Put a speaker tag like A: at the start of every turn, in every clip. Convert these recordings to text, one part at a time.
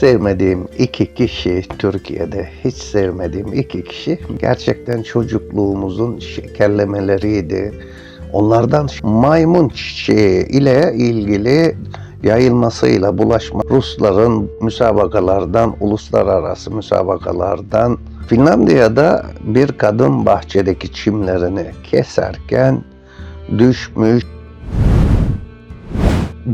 A: sevmediğim iki kişi Türkiye'de hiç sevmediğim iki kişi gerçekten çocukluğumuzun şekerlemeleriydi. Onlardan maymun çiçeği ile ilgili yayılmasıyla bulaşma Rusların müsabakalardan, uluslararası müsabakalardan Finlandiya'da bir kadın bahçedeki çimlerini keserken düşmüş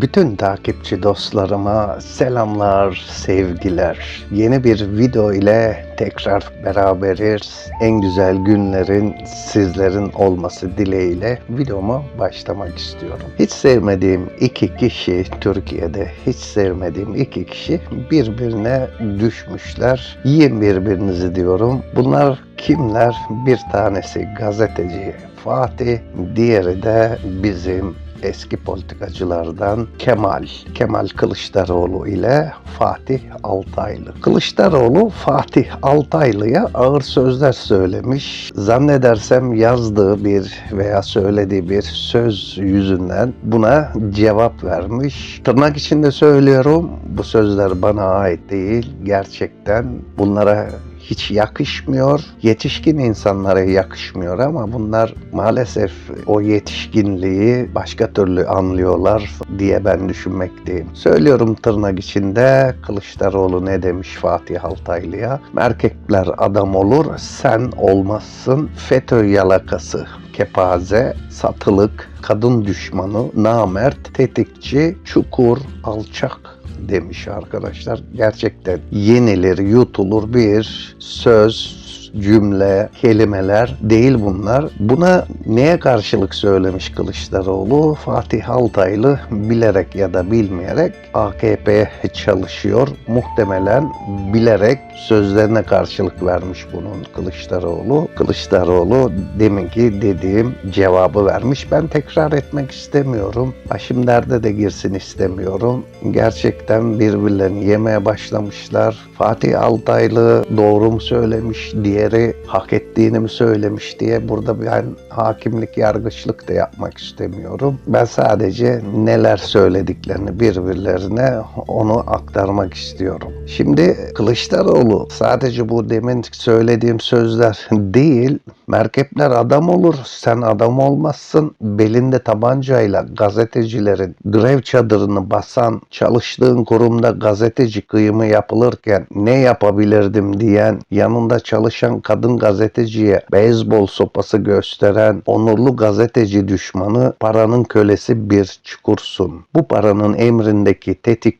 A: bütün takipçi dostlarıma selamlar, sevgiler. Yeni bir video ile tekrar beraberiz. En güzel günlerin sizlerin olması dileğiyle videoma başlamak istiyorum. Hiç sevmediğim iki kişi Türkiye'de hiç sevmediğim iki kişi birbirine düşmüşler. Yiyin birbirinizi diyorum. Bunlar kimler? Bir tanesi gazeteci Fatih, diğeri de bizim eski politikacılardan Kemal, Kemal Kılıçdaroğlu ile Fatih Altaylı. Kılıçdaroğlu Fatih Altaylı'ya ağır sözler söylemiş. Zannedersem yazdığı bir veya söylediği bir söz yüzünden buna cevap vermiş. Tırnak içinde söylüyorum bu sözler bana ait değil. Gerçekten bunlara hiç yakışmıyor. Yetişkin insanlara yakışmıyor ama bunlar maalesef o yetişkinliği başka türlü anlıyorlar diye ben düşünmekteyim. Söylüyorum tırnak içinde Kılıçdaroğlu ne demiş Fatih Altaylı'ya? Erkekler adam olur, sen olmazsın. FETÖ yalakası kepaze, satılık, kadın düşmanı, namert, tetikçi, çukur, alçak demiş arkadaşlar. Gerçekten yenilir, yutulur bir söz, cümle, kelimeler değil bunlar. Buna neye karşılık söylemiş Kılıçdaroğlu? Fatih Altaylı bilerek ya da bilmeyerek AKP'ye çalışıyor. Muhtemelen bilerek sözlerine karşılık vermiş bunun Kılıçdaroğlu. Kılıçdaroğlu deminki dediğim cevabı vermiş. Ben tekrar etmek istemiyorum. Başım derde de girsin istemiyorum. Gerçekten birbirlerini yemeye başlamışlar. Fatih Altaylı doğru mu söylemiş, diğeri hak ettiğini mi söylemiş diye burada ben hakimlik, yargıçlık da yapmak istemiyorum. Ben sadece neler söylediklerini birbirlerine onu aktarmak istiyorum. Şimdi Kılıçdaroğlu sadece bu demin söylediğim sözler değil, merkepler adam olur, sen adam olmazsın. Belinde tabancayla gazetecilerin grev çadırını basan, çalıştığın kurumda gazeteci kıyımı yapılırken ne yapabilirdim diyen, yanında çalışan kadın gazeteciye beyzbol sopası gösteren onurlu gazeteci düşmanı paranın kölesi bir çukursun. Bu paranın emrindeki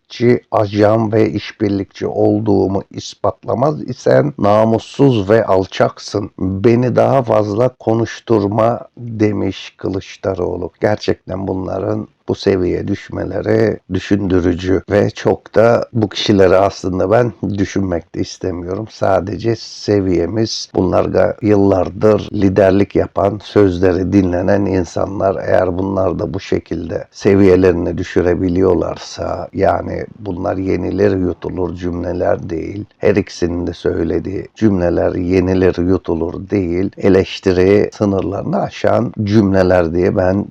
A: tetikçi, ajan ve işbirlikçi olduğumu ispatlamaz isen namussuz ve alçaksın. Beni daha fazla konuşturma demiş Kılıçdaroğlu. Gerçekten bunların bu seviyeye düşmeleri düşündürücü ve çok da bu kişileri aslında ben düşünmek de istemiyorum. Sadece seviyemiz bunlar yıllardır liderlik yapan, sözleri dinlenen insanlar eğer bunlar da bu şekilde seviyelerini düşürebiliyorlarsa yani bunlar yenilir yutulur cümleler değil. Her ikisinin de söylediği cümleler yenilir yutulur değil. Eleştiri sınırlarını aşan cümleler diye ben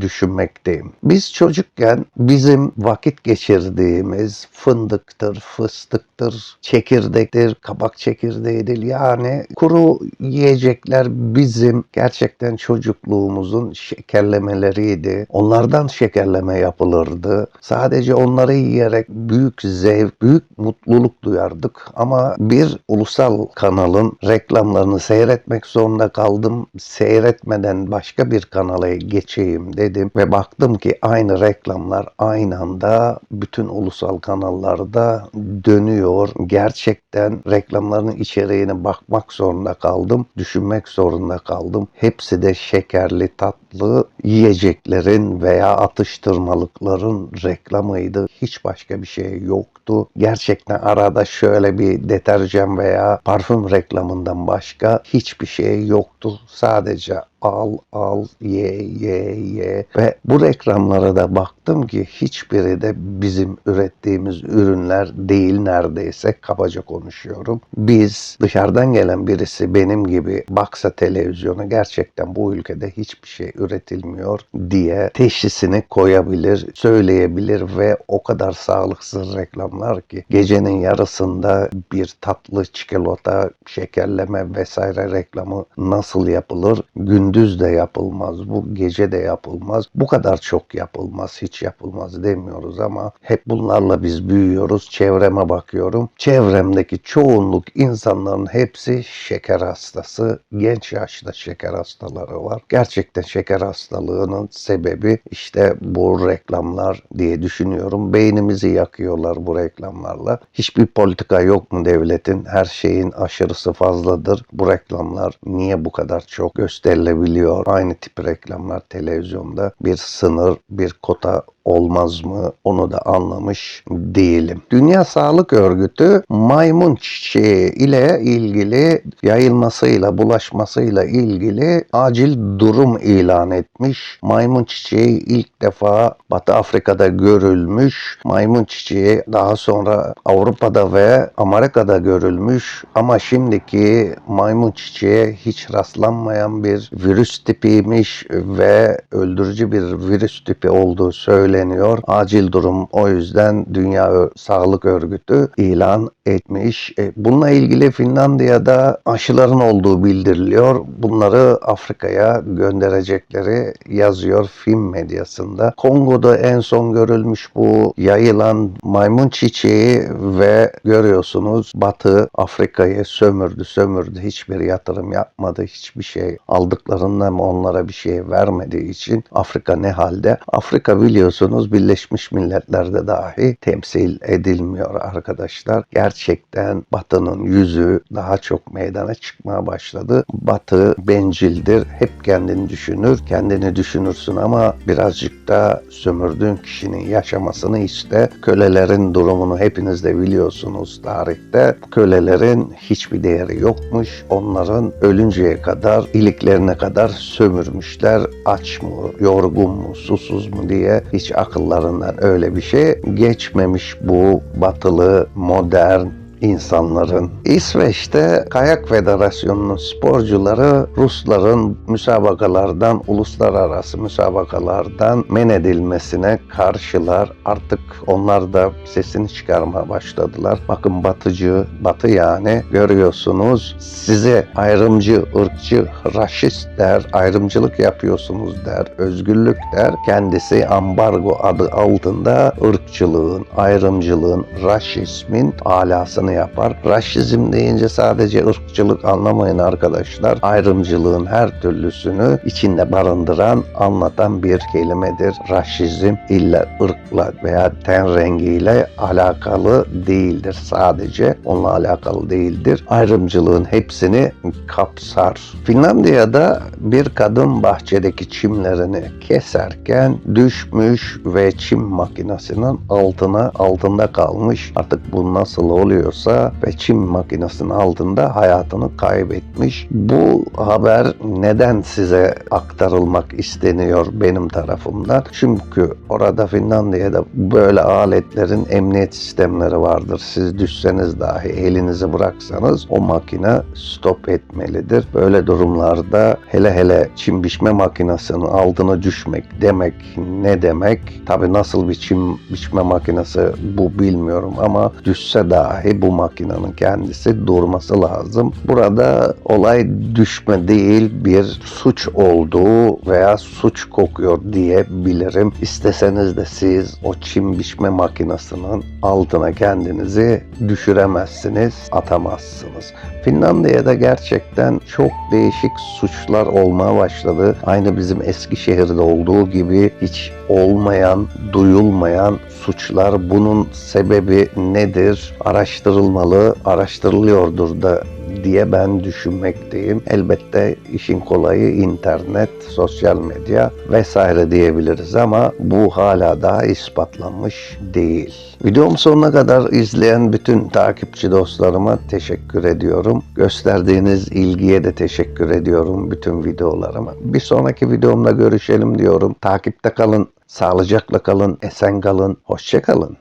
A: düşünmekteyim. Biz biz çocukken bizim vakit geçirdiğimiz fındıktır, fıstıktır, çekirdektir, kabak çekirdeğidir. Yani kuru yiyecekler bizim gerçekten çocukluğumuzun şekerlemeleriydi. Onlardan şekerleme yapılırdı. Sadece onları yiyerek büyük zevk, büyük mutluluk duyardık. Ama bir ulusal kanalın reklamlarını seyretmek zorunda kaldım. Seyretmeden başka bir kanala geçeyim dedim ve baktım ki aynı reklamlar aynı anda bütün ulusal kanallarda dönüyor. Gerçekten reklamların içeriğine bakmak zorunda kaldım. Düşünmek zorunda kaldım. Hepsi de şekerli, tatlı yiyeceklerin veya atıştırmalıkların reklamıydı. Hiç başka bir şey yoktu. Gerçekten arada şöyle bir deterjan veya parfüm reklamından başka hiçbir şey yoktu. Sadece al al ye ye ye ve bu reklamlara da baktım ki hiçbiri de bizim ürettiğimiz ürünler değil neredeyse kabaca konuşuyorum. Biz dışarıdan gelen birisi benim gibi baksa televizyona gerçekten bu ülkede hiçbir şey üretilmiyor diye teşhisini koyabilir, söyleyebilir ve o kadar sağlıksız reklamlar ki gecenin yarısında bir tatlı çikolata, şekerleme vesaire reklamı nasıl yapılır? Gündüz de yapılmaz, bu gece de yapılmaz. Bu kadar çok yapılmaz, hiç yapılmaz demiyoruz ama hep bunlarla biz büyüyoruz. Çevreme bakıyorum. Çevremdeki çoğunluk insanların hepsi şeker hastası. Genç yaşta şeker hastaları var. Gerçekten şeker hastalığının sebebi işte bu reklamlar diye düşünüyorum. Beynimizi yakıyorlar bu reklamlarla. Hiçbir politika yok mu devletin? Her şeyin aşırısı fazladır. Bu reklamlar niye bu kadar çok gösterilebiliyor? Aynı tip reklamlar televizyonda bir sınır, bir kota olmaz mı onu da anlamış değilim. Dünya Sağlık Örgütü maymun çiçeği ile ilgili yayılmasıyla bulaşmasıyla ilgili acil durum ilan etmiş. Maymun çiçeği ilk defa Batı Afrika'da görülmüş. Maymun çiçeği daha sonra Avrupa'da ve Amerika'da görülmüş ama şimdiki maymun çiçeğe hiç rastlanmayan bir virüs tipiymiş ve öldürücü bir virüs tipi olduğu söyleniyor. Acil durum o yüzden Dünya Sağlık Örgütü ilan etmiş. E, Bununla ilgili Finlandiya'da aşıların olduğu bildiriliyor. Bunları Afrika'ya gönderecekleri yazıyor film medyasında. Kongo'da en son görülmüş bu yayılan maymun çiçeği ve görüyorsunuz Batı Afrika'yı sömürdü sömürdü. Hiçbir yatırım yapmadı. Hiçbir şey aldıklarından onlara bir şey vermediği için Afrika ne halde? Afrika biliyorsunuz Birleşmiş Milletler'de dahi temsil edilmiyor arkadaşlar. Gerçekten Batı'nın yüzü daha çok meydana çıkmaya başladı. Batı bencildir. Hep kendini düşünür. Kendini düşünürsün ama birazcık da sömürdüğün kişinin yaşamasını iste. Kölelerin durumunu hepiniz de biliyorsunuz tarihte. Kölelerin hiçbir değeri yokmuş. Onların ölünceye kadar, iliklerine kadar sömürmüşler. Aç mı, yorgun mu, susuz mu diye hiç akıllarından öyle bir şey geçmemiş bu batılı, modern, insanların. İsveç'te Kayak Federasyonu'nun sporcuları Rusların müsabakalardan, uluslararası müsabakalardan men edilmesine karşılar. Artık onlar da sesini çıkarmaya başladılar. Bakın batıcı, batı yani görüyorsunuz size ayrımcı, ırkçı, raşist der, ayrımcılık yapıyorsunuz der, özgürlük der. Kendisi ambargo adı altında ırkçılığın, ayrımcılığın, raşismin alasını yapar. Raşizm deyince sadece ırkçılık anlamayın arkadaşlar. Ayrımcılığın her türlüsünü içinde barındıran, anlatan bir kelimedir. Raşizm illa ırkla veya ten rengiyle alakalı değildir sadece. Onunla alakalı değildir. Ayrımcılığın hepsini kapsar. Finlandiya'da bir kadın bahçedeki çimlerini keserken düşmüş ve çim makinesinin altına altında kalmış. Artık bu nasıl oluyorsa ve çim makinesinin altında hayatını kaybetmiş. Bu haber neden size aktarılmak isteniyor benim tarafımdan? Çünkü orada Finlandiya'da böyle aletlerin emniyet sistemleri vardır. Siz düşseniz dahi elinizi bıraksanız o makine stop etmelidir. Böyle durumlarda hele hele çim biçme makinesinin altına düşmek demek ne demek? Tabi nasıl bir çim biçme makinesi bu bilmiyorum ama düşse dahi bu makinenin kendisi durması lazım. Burada olay düşme değil bir suç olduğu veya suç kokuyor diyebilirim. İsteseniz de siz o çim biçme makinesinin altına kendinizi düşüremezsiniz, atamazsınız. Finlandiya'da gerçekten çok değişik suçlar olmaya başladı. Aynı bizim Eskişehir'de olduğu gibi hiç olmayan, duyulmayan suçlar. Bunun sebebi nedir? Araştırılmalı, araştırılıyordur da diye ben düşünmekteyim. Elbette işin kolayı internet, sosyal medya vesaire diyebiliriz ama bu hala daha ispatlanmış değil. Videom sonuna kadar izleyen bütün takipçi dostlarıma teşekkür ediyorum. Gösterdiğiniz ilgiye de teşekkür ediyorum bütün videolarıma. Bir sonraki videomda görüşelim diyorum. Takipte kalın, sağlıcakla kalın, esen kalın, hoşça kalın.